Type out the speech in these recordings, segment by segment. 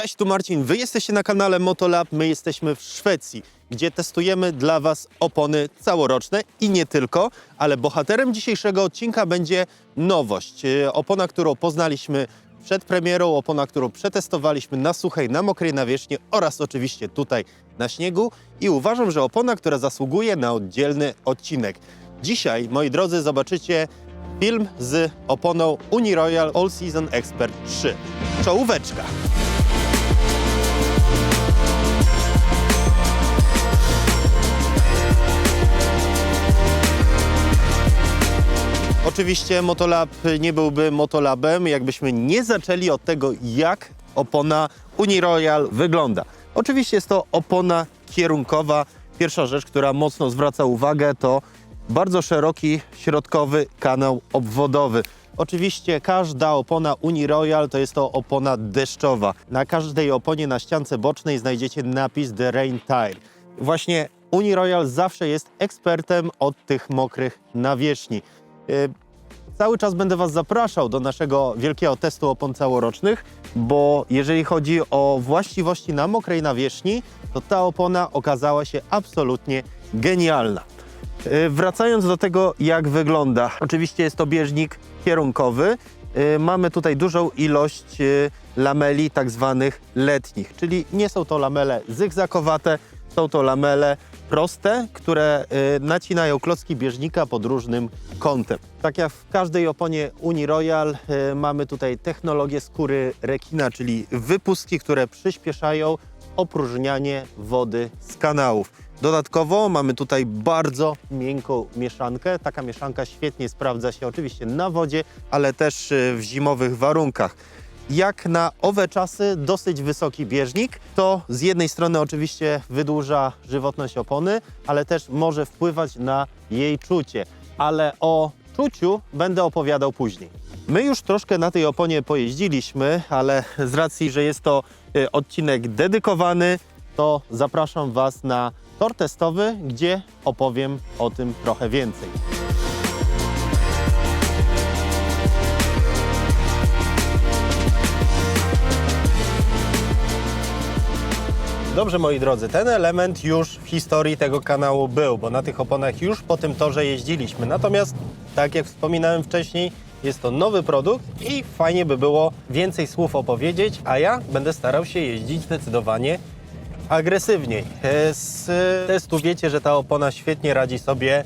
Cześć, tu Marcin. Wy jesteście na kanale Motolab, my jesteśmy w Szwecji, gdzie testujemy dla Was opony całoroczne i nie tylko, ale bohaterem dzisiejszego odcinka będzie nowość. E, Opona, którą poznaliśmy przed premierą, opona, którą przetestowaliśmy na suchej, na mokrej nawierzchni oraz oczywiście tutaj na śniegu i uważam, że opona, która zasługuje na oddzielny odcinek. Dzisiaj, moi drodzy, zobaczycie film z oponą Uniroyal All Season Expert 3. Czołóweczka! Oczywiście Motolab nie byłby Motolabem, jakbyśmy nie zaczęli od tego, jak opona Uniroyal wygląda. Oczywiście jest to opona kierunkowa. Pierwsza rzecz, która mocno zwraca uwagę, to bardzo szeroki środkowy kanał obwodowy. Oczywiście każda opona Uniroyal to jest to opona deszczowa. Na każdej oponie na ściance bocznej znajdziecie napis The Rain Tire. Właśnie Uniroyal zawsze jest ekspertem od tych mokrych nawierzchni. Cały czas będę Was zapraszał do naszego wielkiego testu opon całorocznych, bo jeżeli chodzi o właściwości na mokrej nawierzchni, to ta opona okazała się absolutnie genialna. Y, Wracając do tego, jak wygląda. Oczywiście jest to bieżnik kierunkowy. Y, Mamy tutaj dużą ilość y, lameli tak zwanych letnich, czyli nie są to lamele zygzakowate, są to lamele proste, które y, nacinają klocki bieżnika pod różnym kątem. Tak jak w każdej oponie Uniroyal y, mamy tutaj technologię skóry rekina, czyli wypustki, które przyspieszają opróżnianie wody z kanałów. Dodatkowo mamy tutaj bardzo miękką mieszankę. Taka mieszanka świetnie sprawdza się oczywiście na wodzie, ale też y, w zimowych warunkach. Jak na owe czasy dosyć wysoki bieżnik, to z jednej strony oczywiście wydłuża żywotność opony, ale też może wpływać na jej czucie. Ale o czuciu będę opowiadał później. My już troszkę na tej oponie pojeździliśmy, ale z racji, że jest to y, odcinek dedykowany, to zapraszam Was na tor testowy, gdzie opowiem o tym trochę więcej. Dobrze, moi drodzy, ten element już w historii tego kanału był, bo na tych oponach już po tym torze jeździliśmy. Natomiast, tak jak wspominałem wcześniej, jest to nowy produkt i fajnie by było więcej słów opowiedzieć, a ja będę starał się jeździć zdecydowanie agresywniej. E, Z testu wiecie, że ta opona świetnie radzi sobie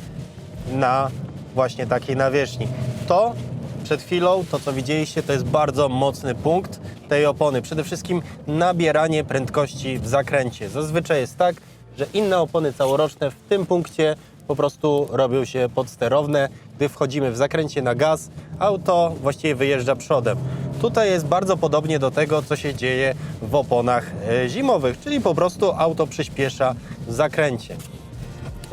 na właśnie takiej nawierzchni. To przed chwilą, to co widzieliście, to jest bardzo mocny punkt tej opony. Przede wszystkim nabieranie prędkości w zakręcie. Zazwyczaj jest tak, że inne opony całoroczne w tym punkcie po prostu robią się podsterowne. Gdy wchodzimy w zakręcie na gaz, auto właściwie wyjeżdża przodem. Tutaj jest bardzo podobnie do tego, co się dzieje w oponach e, zimowych, czyli po prostu auto przyspiesza w zakręcie.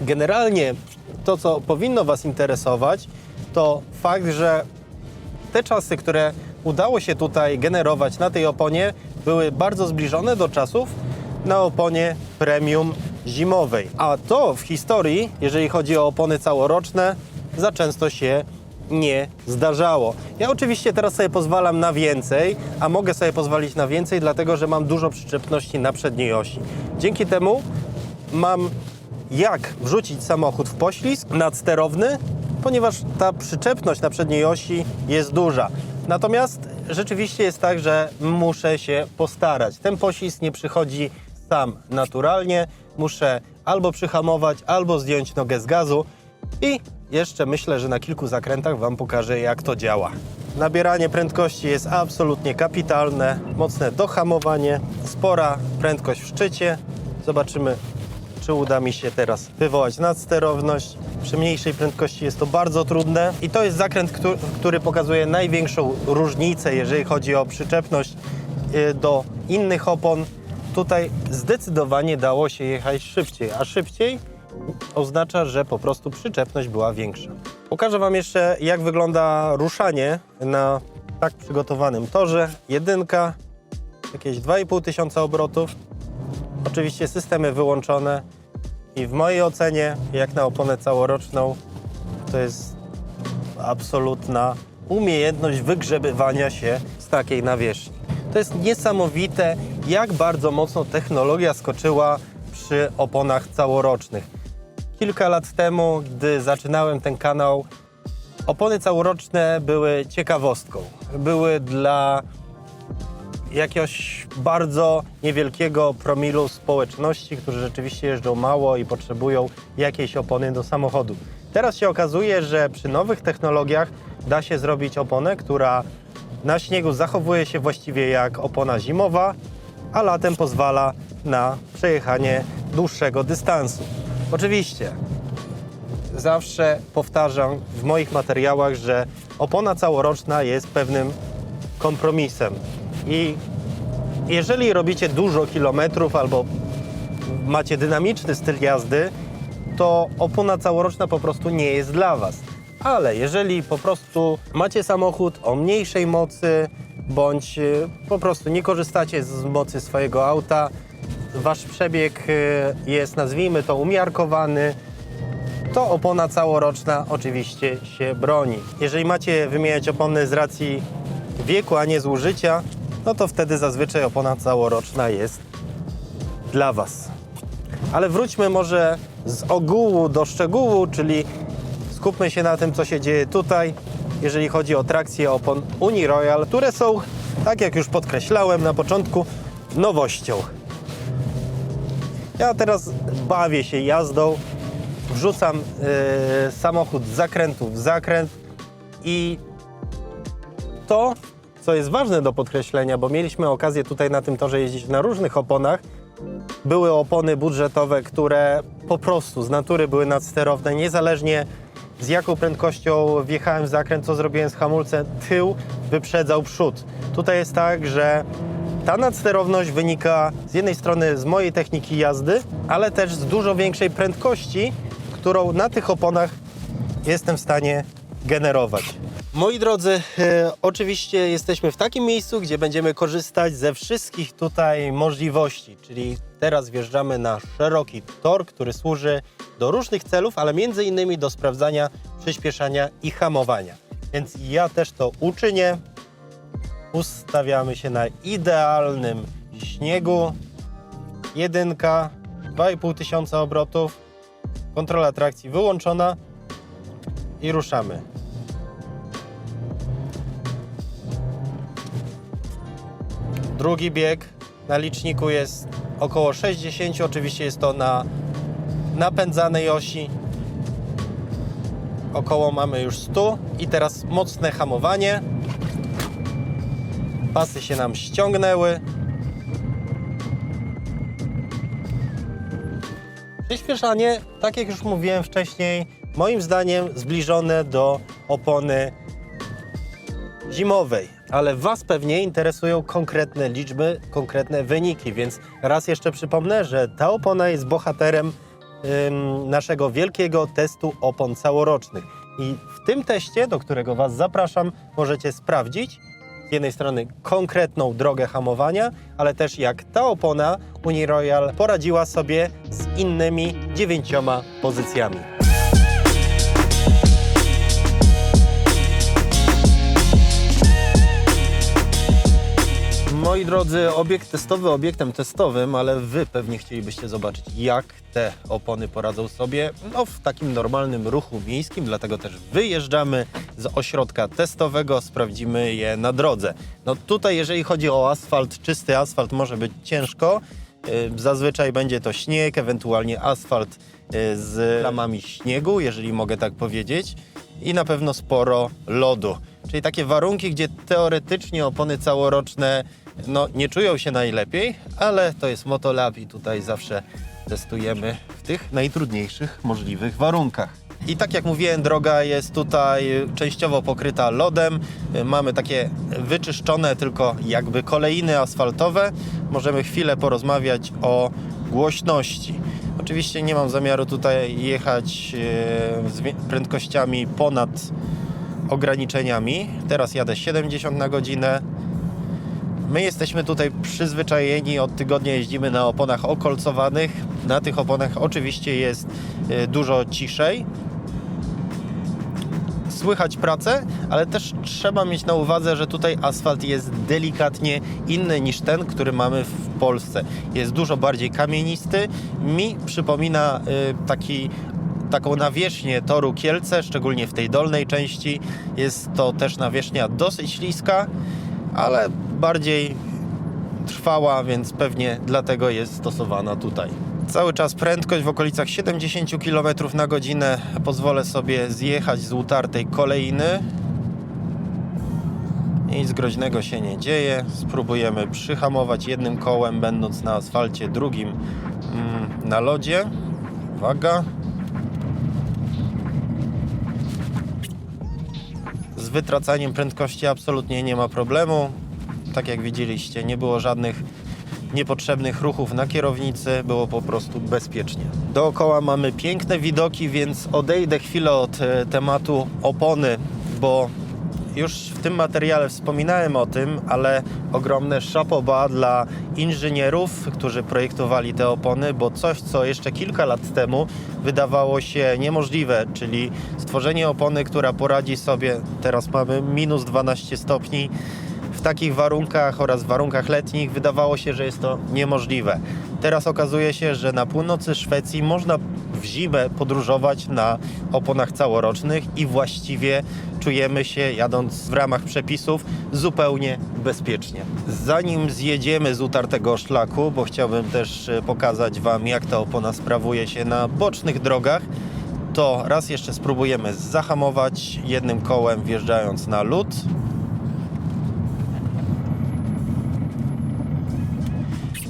Generalnie to, co powinno Was interesować, to fakt, że te czasy, które udało się tutaj generować na tej oponie, były bardzo zbliżone do czasów na oponie premium zimowej. A to w historii, jeżeli chodzi o opony całoroczne, za często się nie zdarzało. Ja oczywiście teraz sobie pozwalam na więcej, a mogę sobie pozwolić na więcej, dlatego że mam dużo przyczepności na przedniej osi. Dzięki temu mam jak wrzucić samochód w poślizg nadsterowny, ponieważ ta przyczepność na przedniej osi jest duża. Natomiast rzeczywiście jest tak, że muszę się postarać. Ten poślizg nie przychodzi sam naturalnie. Muszę albo przyhamować, albo zdjąć nogę z gazu i jeszcze myślę, że na kilku zakrętach Wam pokażę, jak to działa. Nabieranie prędkości jest absolutnie kapitalne, mocne dohamowanie, spora prędkość w szczycie. Zobaczymy, czy uda mi się teraz wywołać nadsterowność. Przy mniejszej prędkości jest to bardzo trudne i to jest zakręt, któ- który pokazuje największą różnicę, jeżeli chodzi o przyczepność y, do innych opon. Tutaj zdecydowanie dało się jechać szybciej, a szybciej oznacza, że po prostu przyczepność była większa. Pokażę Wam jeszcze, jak wygląda ruszanie na tak przygotowanym torze. Jedynka, jakieś 2,5 tysiąca obrotów. Oczywiście systemy wyłączone i w mojej ocenie, jak na oponę całoroczną, to jest absolutna umiejętność wygrzebywania się z takiej nawierzchni. To jest niesamowite, jak bardzo mocno technologia skoczyła przy oponach całorocznych. Kilka lat temu, gdy zaczynałem ten kanał, opony całoroczne były ciekawostką. Były dla jakiegoś bardzo niewielkiego promilu społeczności, którzy rzeczywiście jeżdżą mało i potrzebują jakiejś opony do samochodu. Teraz się okazuje, że przy nowych technologiach da się zrobić oponę, która na śniegu zachowuje się właściwie jak opona zimowa, a latem pozwala na przejechanie dłuższego dystansu. Oczywiście zawsze powtarzam w moich materiałach, że opona całoroczna jest pewnym kompromisem. I jeżeli robicie dużo kilometrów albo macie dynamiczny styl jazdy, to opona całoroczna po prostu nie jest dla Was. Ale jeżeli po prostu macie samochód o mniejszej mocy, bądź y, po prostu nie korzystacie z mocy swojego auta, Wasz przebieg y, jest, nazwijmy to, umiarkowany, to opona całoroczna oczywiście się broni. Jeżeli macie wymieniać opony z racji wieku, a nie zużycia, no to wtedy zazwyczaj opona całoroczna jest dla Was. Ale wróćmy może z ogółu do szczegółu, czyli skupmy się na tym, co się dzieje tutaj, jeżeli chodzi o trakcję opon Uniroyal, które są, tak jak już podkreślałem na początku, nowością. Ja teraz bawię się jazdą, wrzucam e, samochód z zakrętu w zakręt i to, co jest ważne do podkreślenia, bo mieliśmy okazję tutaj na tym torze jeździć na różnych oponach, były opony budżetowe, które po prostu z natury były nadsterowne, niezależnie z jaką prędkością wjechałem w zakręt, co zrobiłem z hamulcem, tył wyprzedzał przód. Tutaj jest tak, że ta nadsterowność wynika z jednej strony z mojej techniki jazdy, ale też z dużo większej prędkości, którą na tych oponach jestem w stanie generować. Moi drodzy, e, oczywiście jesteśmy w takim miejscu, gdzie będziemy korzystać ze wszystkich tutaj możliwości, czyli teraz wjeżdżamy na szeroki tor, który służy do różnych celów, ale między innymi do sprawdzania przyspieszania i hamowania. Więc ja też to uczynię. Ustawiamy się na idealnym śniegu. Jedynka, 2,5 tysiąca obrotów. Kontrola trakcji wyłączona i ruszamy. Drugi bieg na liczniku jest około 60, oczywiście jest to na napędzanej osi. Około mamy już 100 i teraz mocne hamowanie. Pasy się nam ściągnęły. Przyspieszanie, tak jak już mówiłem wcześniej, moim zdaniem zbliżone do opony zimowej, ale Was pewnie interesują konkretne liczby, konkretne wyniki, więc raz jeszcze przypomnę, że ta opona jest bohaterem ym, naszego wielkiego testu opon całorocznych. I w tym teście, do którego Was zapraszam, możecie sprawdzić z jednej strony konkretną drogę hamowania, ale też jak ta opona Uniroyal poradziła sobie z innymi dziewięcioma pozycjami. Drodzy, obiekt testowy obiektem testowym, ale Wy pewnie chcielibyście zobaczyć, jak te opony poradzą sobie no, w takim normalnym ruchu miejskim, dlatego też wyjeżdżamy z ośrodka testowego, sprawdzimy je na drodze. No tutaj, jeżeli chodzi o asfalt, czysty asfalt może być ciężko. Yy, Zazwyczaj będzie to śnieg, ewentualnie asfalt yy, z plamami śniegu, jeżeli mogę tak powiedzieć, i na pewno sporo lodu. Czyli takie warunki, gdzie teoretycznie opony całoroczne no, nie czują się najlepiej, ale to jest Motolab i tutaj zawsze testujemy w tych najtrudniejszych możliwych warunkach. I tak jak mówiłem, droga jest tutaj częściowo pokryta lodem. Mamy takie wyczyszczone tylko jakby kolejny asfaltowe. Możemy chwilę porozmawiać o głośności. Oczywiście nie mam zamiaru tutaj jechać e, z prędkościami ponad ograniczeniami. Teraz jadę 70 na godzinę. My jesteśmy tutaj przyzwyczajeni, od tygodnia jeździmy na oponach okolcowanych. Na tych oponach oczywiście jest e, dużo ciszej. Słychać pracę, ale też trzeba mieć na uwadze, że tutaj asfalt jest delikatnie inny niż ten, który mamy w Polsce. Jest dużo bardziej kamienisty. Mi przypomina y, taki taką nawierzchnię toru Kielce, szczególnie w tej dolnej części. Jest to też nawierzchnia dosyć śliska, ale bardziej trwała, więc pewnie dlatego jest stosowana tutaj. Cały czas prędkość w okolicach 70 km na godzinę. Pozwolę sobie zjechać z utartej kolejny. Nic groźnego się nie dzieje. Spróbujemy przyhamować jednym kołem, będąc na asfalcie, drugim mm, na lodzie. Uwaga. Z wytracaniem prędkości absolutnie nie ma problemu. Tak jak widzieliście, nie było żadnych niepotrzebnych ruchów na kierownicy, było po prostu bezpiecznie. Dookoła mamy piękne widoki, więc odejdę chwilę od e, tematu opony, bo już w tym materiale wspominałem o tym, ale ogromne szapoba dla inżynierów, którzy projektowali te opony, bo coś, co jeszcze kilka lat temu wydawało się niemożliwe, czyli stworzenie opony, która poradzi sobie, teraz mamy minus 12 stopni, w takich warunkach oraz warunkach letnich wydawało się, że jest to niemożliwe. Teraz okazuje się, że na północy Szwecji można w zimę podróżować na oponach całorocznych i właściwie czujemy się, jadąc w ramach przepisów, zupełnie bezpiecznie. Zanim zjedziemy z utartego szlaku, bo chciałbym też e, pokazać Wam, jak ta opona sprawuje się na bocznych drogach, to raz jeszcze spróbujemy zahamować jednym kołem, wjeżdżając na lód.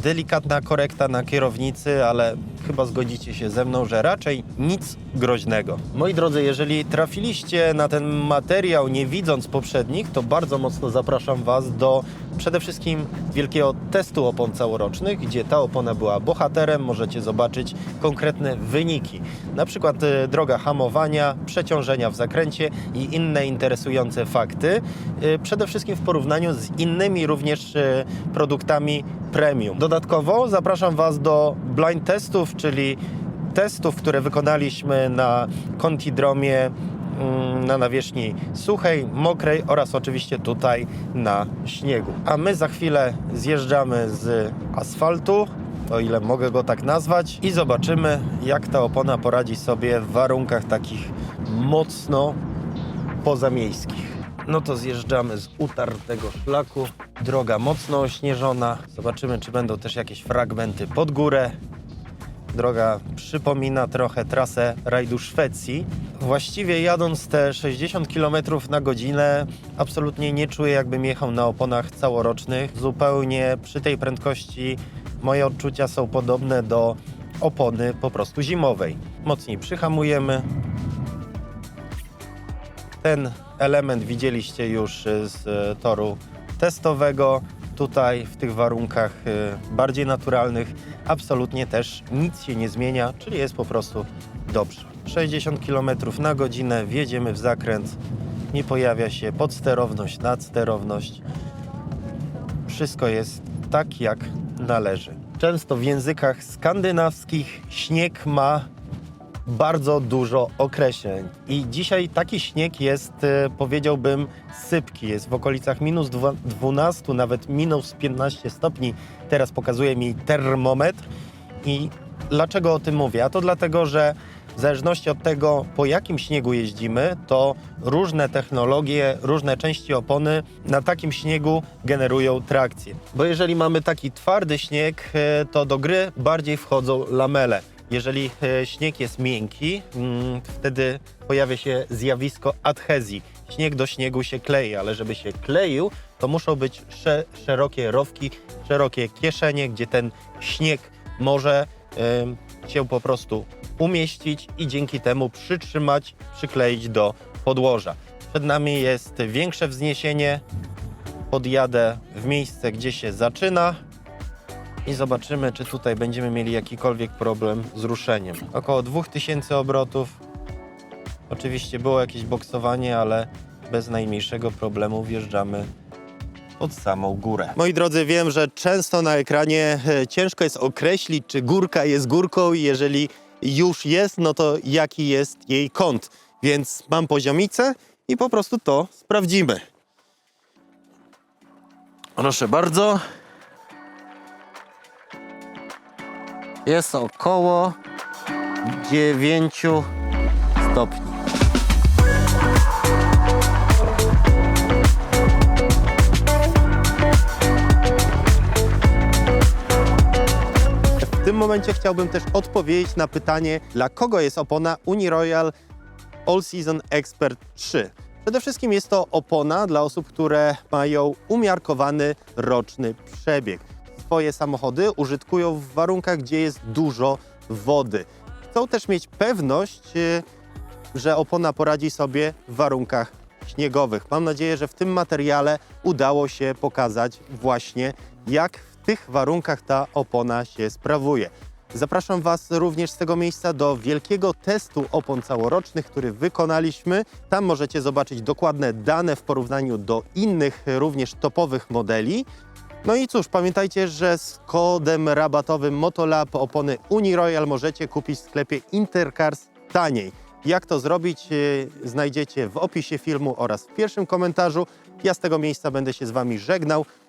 Delikatna korekta na kierownicy, ale chyba zgodzicie się ze mną, że raczej nic groźnego. Moi drodzy, jeżeli trafiliście na ten materiał nie widząc poprzednich, to bardzo mocno zapraszam Was do przede wszystkim wielkiego testu opon całorocznych, gdzie ta opona była bohaterem. Możecie zobaczyć konkretne wyniki, na przykład e, droga hamowania, przeciążenia w zakręcie i inne interesujące fakty. E, Przede wszystkim w porównaniu z innymi również e, produktami premium. Dodatkowo zapraszam Was do blind testów, czyli testów, które wykonaliśmy na Contidromie na nawierzchni suchej, mokrej oraz oczywiście tutaj na śniegu. A my za chwilę zjeżdżamy z asfaltu, o ile mogę go tak nazwać, i zobaczymy, jak ta opona poradzi sobie w warunkach takich mocno pozamiejskich. No to zjeżdżamy z utartego szlaku. Droga mocno ośnieżona. Zobaczymy, czy będą też jakieś fragmenty pod górę. Droga przypomina trochę trasę rajdu Szwecji. Właściwie jadąc te 60 km na godzinę, absolutnie nie czuję, jakbym jechał na oponach całorocznych. Zupełnie przy tej prędkości moje odczucia są podobne do opony po prostu zimowej. Mocniej przyhamujemy. Ten element widzieliście już y, z y, toru testowego. Tutaj w tych warunkach y, bardziej naturalnych absolutnie też nic się nie zmienia, czyli jest po prostu dobrze. 60 km na godzinę, wjedziemy w zakręt, nie pojawia się podsterowność, nadsterowność. Wszystko jest tak, jak należy. Często w językach skandynawskich śnieg ma bardzo dużo określeń. I dzisiaj taki śnieg jest, e, powiedziałbym, sypki. Jest w okolicach minus dwa- 12, nawet minus 15 stopni. Teraz pokazuje mi termometr. I dlaczego o tym mówię? A to dlatego, że w zależności od tego, po jakim śniegu jeździmy, to różne technologie, różne części opony na takim śniegu generują trakcję. Bo jeżeli mamy taki twardy śnieg, e, to do gry bardziej wchodzą lamele. Jeżeli e, śnieg jest miękki, mm, wtedy pojawia się zjawisko adhezji. Śnieg do śniegu się klei, ale żeby się kleił, to muszą być sze, szerokie rowki, szerokie kieszenie, gdzie ten śnieg może się po prostu umieścić i dzięki temu przytrzymać, przykleić do podłoża. Przed nami jest większe wzniesienie. Podjadę w miejsce, gdzie się zaczyna i zobaczymy, czy tutaj będziemy mieli jakikolwiek problem z ruszeniem. Około 2000 obrotów. Oczywiście było jakieś boksowanie, ale bez najmniejszego problemu wjeżdżamy pod samą górę. Moi drodzy, wiem, że często na ekranie e, ciężko jest określić, czy górka jest górką i jeżeli już jest, no to jaki jest jej kąt. Więc mam poziomicę i po prostu to sprawdzimy. Proszę bardzo. Jest około 9 stopni. Tym momencie chciałbym też odpowiedzieć na pytanie, dla kogo jest opona Uniroyal All Season Expert 3. Przede wszystkim jest to opona dla osób, które mają umiarkowany roczny przebieg. Swoje samochody użytkują w warunkach, gdzie jest dużo wody. Chcą też mieć pewność, y, że opona poradzi sobie w warunkach śniegowych. Mam nadzieję, że w tym materiale udało się pokazać właśnie, jak tych warunkach ta opona się sprawuje. Zapraszam Was również z tego miejsca do wielkiego testu opon całorocznych, który wykonaliśmy. Tam możecie zobaczyć dokładne dane w porównaniu do innych, również topowych modeli. No i cóż, pamiętajcie, że z kodem rabatowym Motolab opony Uniroyal możecie kupić w sklepie Intercars taniej. Jak to zrobić, yy, znajdziecie w opisie filmu oraz w pierwszym komentarzu. Ja z tego miejsca będę się z Wami żegnał.